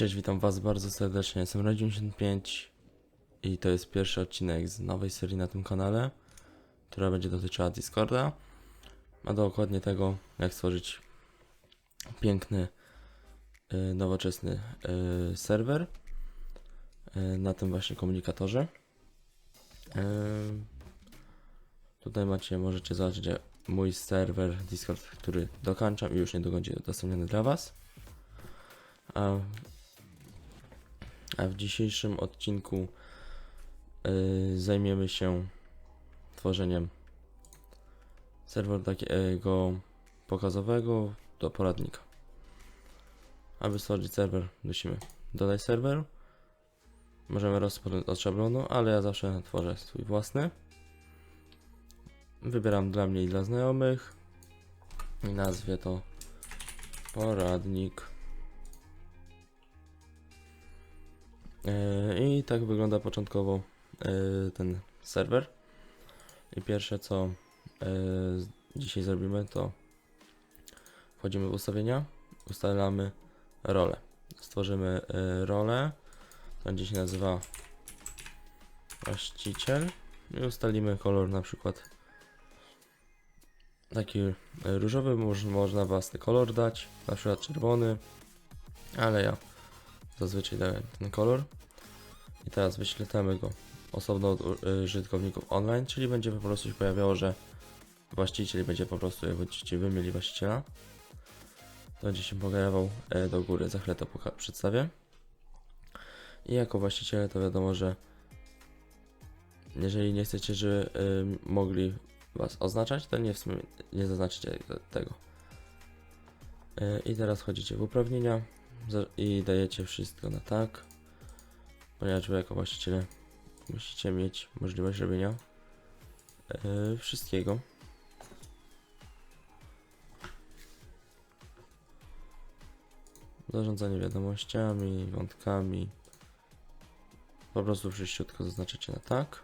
Cześć, witam was bardzo serdecznie, jestem Red95 i to jest pierwszy odcinek z nowej serii na tym kanale, która będzie dotyczyła Discorda, a dokładnie tego, jak stworzyć piękny, y, nowoczesny y, serwer y, na tym właśnie komunikatorze. Tutaj macie, możecie zobaczyć mój serwer Discord, który dokończam i już niedługo będzie udostępniony dla was. A w dzisiejszym odcinku y, zajmiemy się tworzeniem serweru takiego pokazowego do poradnika. Aby stworzyć serwer, musimy dodać serwer. Możemy rozpocząć od szablonu, ale ja zawsze tworzę swój własny. Wybieram dla mnie i dla znajomych i nazwie to poradnik. I tak wygląda początkowo e, ten serwer. I pierwsze co e, dzisiaj zrobimy to wchodzimy w ustawienia, ustalamy rolę. Stworzymy e, rolę, będzie się nazywa właściciel i ustalimy kolor na przykład taki e, różowy, moż, można własny kolor dać, na przykład czerwony, ale ja zazwyczaj daję ten kolor. I teraz wyświetlamy go osobno od y, użytkowników online, czyli będzie po prostu się pojawiało, że właściciel będzie po prostu, jak będziecie mieli właściciela, to będzie się pojawiał e, do góry. Za chwilę to przedstawię. I jako właściciele to wiadomo, że jeżeli nie chcecie, żeby mogli was oznaczać, to nie, nie zaznaczycie te- tego. Y, I teraz wchodzicie w uprawnienia i dajecie wszystko na tak, ponieważ wy jako właściciele musicie mieć możliwość robienia yy, wszystkiego. Zarządzanie wiadomościami, wątkami. Po prostu wszyściutko zaznaczacie na tak.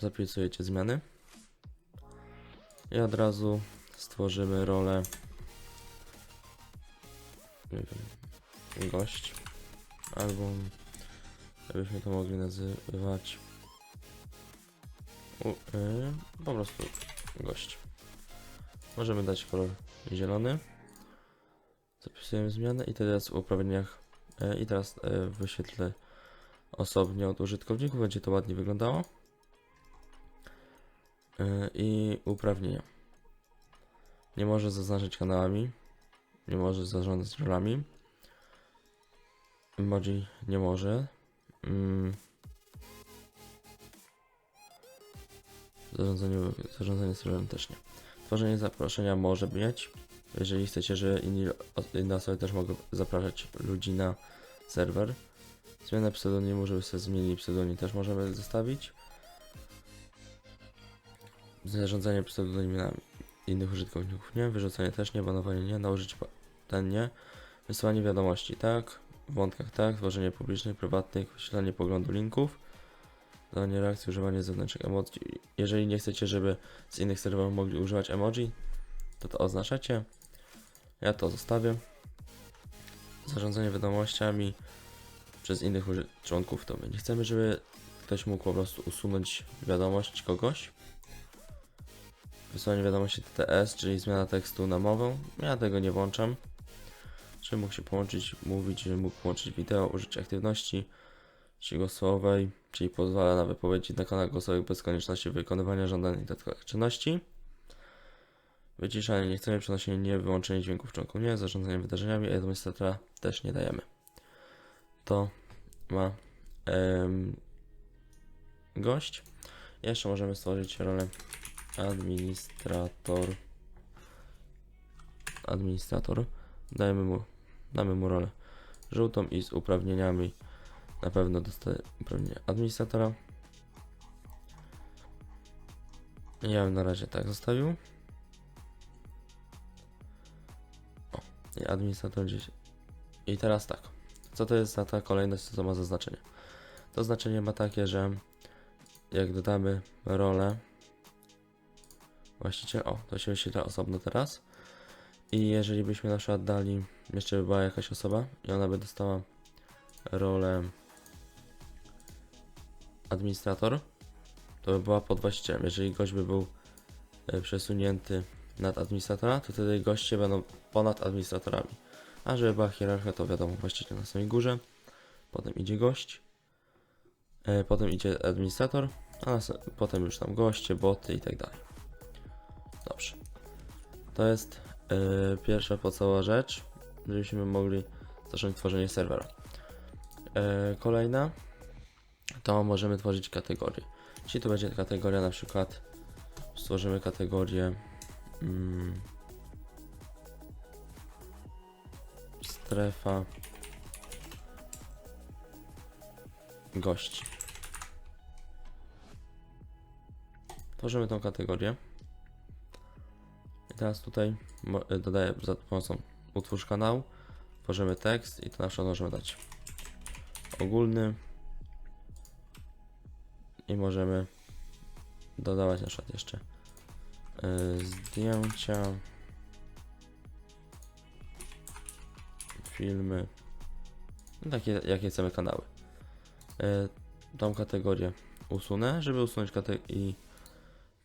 Zapisujecie zmiany. I od razu stworzymy rolę nie wiem, gość. Albo jakbyśmy to mogli nazywać u, y, po prostu gość. Możemy dać kolor zielony. Zapisujemy zmianę i teraz w uprawnieniach y, i teraz y, wyświetlę osobnie od użytkowników, będzie to ładnie wyglądało. Y, I uprawnienia. Nie może zaznaczyć kanałami, nie może zarządzać rolami. Emoji nie może. Mm. Zarządzanie, serwerem też nie. Tworzenie zaproszenia może mieć, jeżeli chcecie, że inni, inne osoby też mogą zapraszać ludzi na serwer. Zmiana pseudonimu, żeby sobie zmienili pseudonim też możemy zostawić. Zarządzanie pseudonimami innych użytkowników nie, wyrzucanie też nie, banowanie nie, nałożyć ten nie. Wysyłanie wiadomości tak, wątkach tak, tworzenie publicznych, prywatnych, wyświetlanie poglądu linków, dawanie reakcji, używanie zewnętrznych emoji. Jeżeli nie chcecie, żeby z innych serwerów mogli używać emoji, to to oznaczacie. Ja to zostawię. Zarządzanie wiadomościami przez innych członków to my nie chcemy, żeby ktoś mógł po prostu usunąć wiadomość kogoś. Wysłanie wiadomości TTS, czyli zmiana tekstu na mowę. Ja tego nie włączam. Czy mógł się połączyć, mówić, że mógł połączyć wideo, użyć aktywności głosowej, czyli pozwala na wypowiedzi na kanałach głosowych bez konieczności wykonywania żądanych dodatkowych czynności. Wyciszanie nie chcemy, przenoszenie nie, wyłączenie dźwięków członków nie, zarządzanie wydarzeniami, administratora też nie dajemy. To ma em, gość. Jeszcze możemy stworzyć rolę administrator. Administrator. Dajemy mu, damy mu rolę żółtą i z uprawnieniami na pewno dostaje uprawnienia administratora. Ja bym na razie tak zostawił. O, i administrator gdzieś. I teraz tak. Co to jest za ta kolejność, co to ma za znaczenie? To znaczenie ma takie, że jak dodamy rolę właściciel, o, to się wyświetla osobno teraz. I jeżeli byśmy na przykład dali, jeszcze by była jakaś osoba i ona by dostała rolę administrator, to by była pod właścicielem. Jeżeli gość by był e, przesunięty nad administratora, to wtedy goście będą ponad administratorami. A żeby była hierarchia, to wiadomo, właściciel na samej górze, potem idzie gość, e, potem idzie administrator, a potem już tam goście, boty i tak dalej. Dobrze. To jest e, pierwsza podstawowa rzecz, żebyśmy mogli zacząć tworzenie serwera. E, kolejna to możemy tworzyć kategorie. Czyli tu będzie kategoria na przykład stworzymy kategorię mm, strefa gości. Tworzymy tą kategorię. Teraz tutaj y, dodaję za pomocą utwórz kanał, tworzymy tekst i to na przykład możemy dać ogólny i możemy dodawać na przykład jeszcze y, zdjęcia, filmy, no takie jakie chcemy kanały. Y, tą kategorię usunę, żeby usunąć kategorię i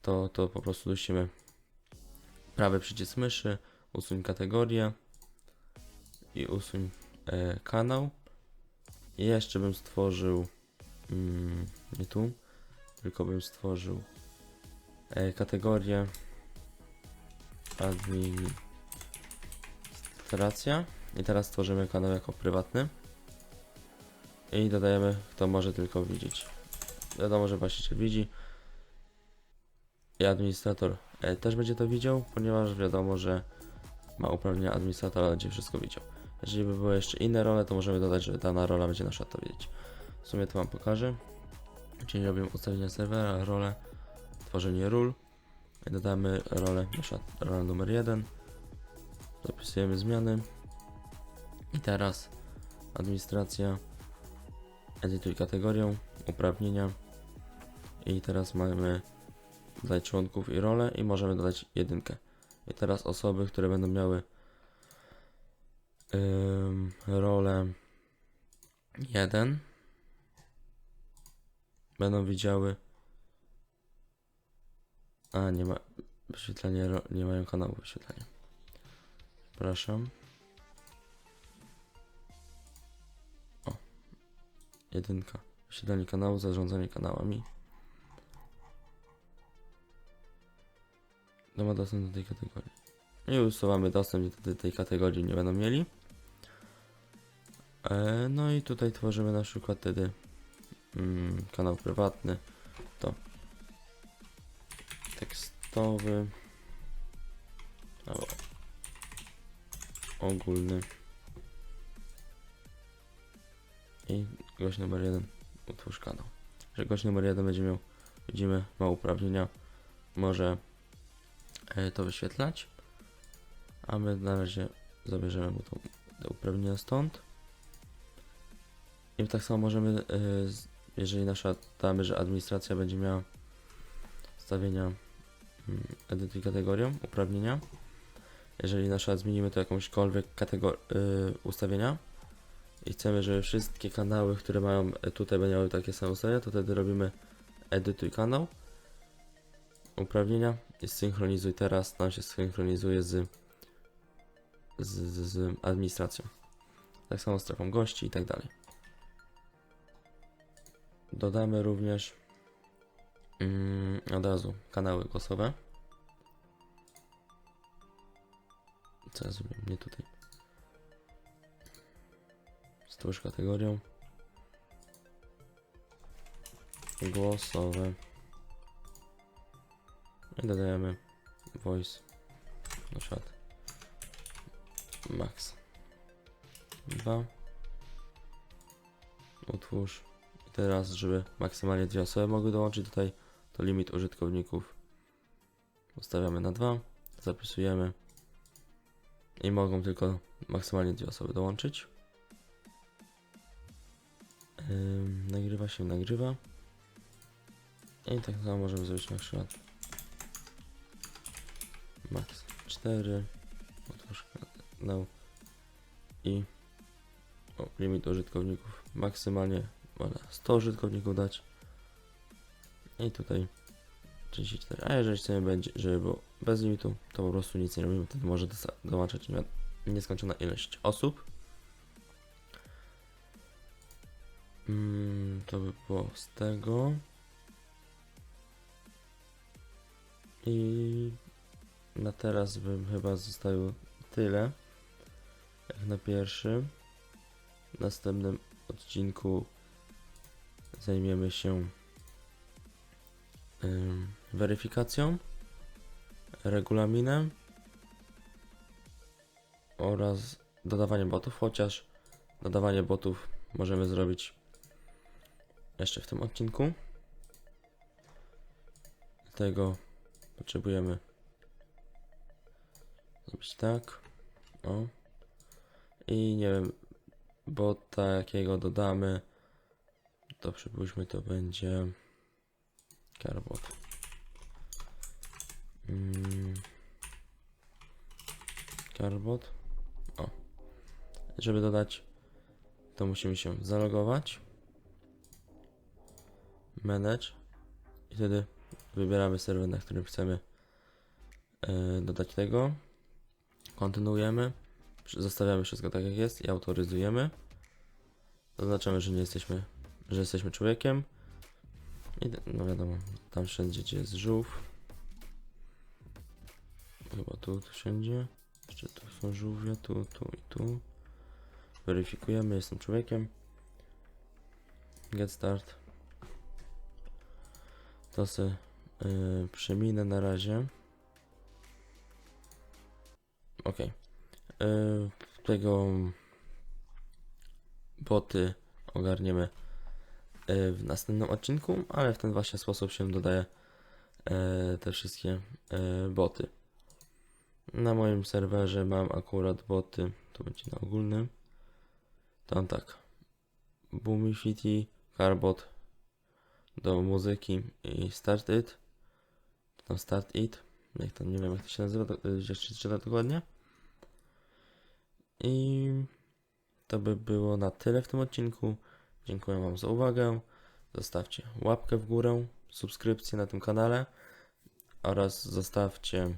to, to po prostu dusimy prawy przycisk myszy, usuń kategorię i usuń e, kanał. I jeszcze bym stworzył, mm, nie tu, tylko bym stworzył e, kategorię administracja i teraz stworzymy kanał jako prywatny i dodajemy kto może tylko widzieć. Wiadomo, że właściciel widzi i administrator e, też będzie to widział, ponieważ wiadomo, że ma uprawnienia administratora, będzie wszystko widział. Jeżeli by były jeszcze inne role, to możemy dodać, że dana rola będzie na przykład to wiedzieć. W sumie to Wam pokażę. Czyli robimy ustawienia serwera, rolę, tworzenie ról. Dodamy rolę, na przykład rolę numer 1. Zapisujemy zmiany. I teraz administracja, edytuj kategorię, uprawnienia. I teraz mamy dodać członków i rolę i możemy dodać jedynkę. I teraz osoby, które będą miały rolę 1 będą widziały a nie ma wyświetlenie nie mają kanału wyświetlenia. Przepraszam. O jedynka. Wyświetlenie kanału zarządzanie kanałami no ma dostęp do tej kategorii. I usuwamy dostęp wtedy tej kategorii nie będą mieli. E, no i tutaj tworzymy na przykład wtedy mm, kanał prywatny. To. Tekstowy. Albo ogólny. I gość numer jeden. Utwórz kanał. Że gość numer jeden będzie miał widzimy ma uprawnienia. Może to wyświetlać a my na razie zabierzemy mu tą, te uprawnienia stąd i tak samo możemy, e, jeżeli nasza damy, że administracja będzie miała ustawienia mm, edytuj kategorią, uprawnienia. Jeżeli nasza zmienimy to jakąśkolwiek kategorię ustawienia i chcemy, żeby wszystkie kanały, które mają e, tutaj będą miały takie same ustawienia, to wtedy robimy edytuj kanał, uprawnienia synchronizuj teraz, nam się synchronizuje z, z, z, z administracją. Tak samo strefą gości i tak dalej. Dodamy również mm, od razu kanały głosowe. Co ja zrobiłem? Nie tutaj. Stwórz kategorię. Głosowe. I dodajemy voice. Na przykład max 2. Utwórz. I teraz, żeby maksymalnie dwie osoby mogły dołączyć tutaj, to limit użytkowników ustawiamy na 2. Zapisujemy. I mogą tylko maksymalnie dwie osoby dołączyć. Ym, nagrywa się, nagrywa. I tak samo możemy zrobić na przykład max 4 Otwórz kanał i o, limit użytkowników. Maksymalnie można 100 użytkowników dać. I tutaj 34, a jeżeli chcemy będzie, żeby było bez limitu, to po prostu nic nie robimy, wtedy może dołączać nie- nieskończona ilość osób. Mm, to by było z tego. I na teraz bym chyba zostawił tyle. Jak na pierwszym. W następnym odcinku zajmiemy się ym, weryfikacją, regulaminem oraz dodawaniem botów, chociaż dodawanie botów możemy zrobić jeszcze w tym odcinku. Dlatego potrzebujemy zrobić tak. O. I nie wiem, bota jakiego dodamy, to przypuśćmy to będzie carbot. Mm. O. Żeby dodać, to musimy się zalogować. Manage. I wtedy wybieramy serwer, na którym chcemy e, dodać tego. Kontynuujemy. Zostawiamy wszystko tak jak jest i autoryzujemy. Zaznaczamy, że nie jesteśmy, że jesteśmy człowiekiem. I no wiadomo, tam wszędzie gdzie jest żółw. Chyba tu, tu wszędzie. Jeszcze tu są żółwie, tu, tu i tu. Weryfikujemy, jestem człowiekiem. Get start. To se yy, przeminę na razie. Ok. Yy, tego boty ogarniemy yy, w następnym odcinku, ale w ten właśnie sposób się dodaje yy, te wszystkie boty. Na moim serwerze mam akurat boty, to będzie na ogólnym. Tam tak. Boomifity, Carbot do muzyki i Start It. Tam Start It. Jak to nie wiem jak to się nazywa, do- y, jak się czyta dokładnie. I to by było na tyle w tym odcinku. Dziękuję Wam za uwagę. Zostawcie łapkę w górę, subskrypcję na tym kanale oraz zostawcie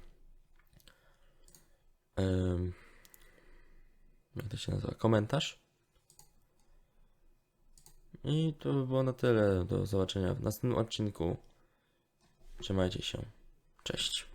em, jak to się nazywa, komentarz. I to by było na tyle. Do zobaczenia w następnym odcinku. Trzymajcie się. Cześć.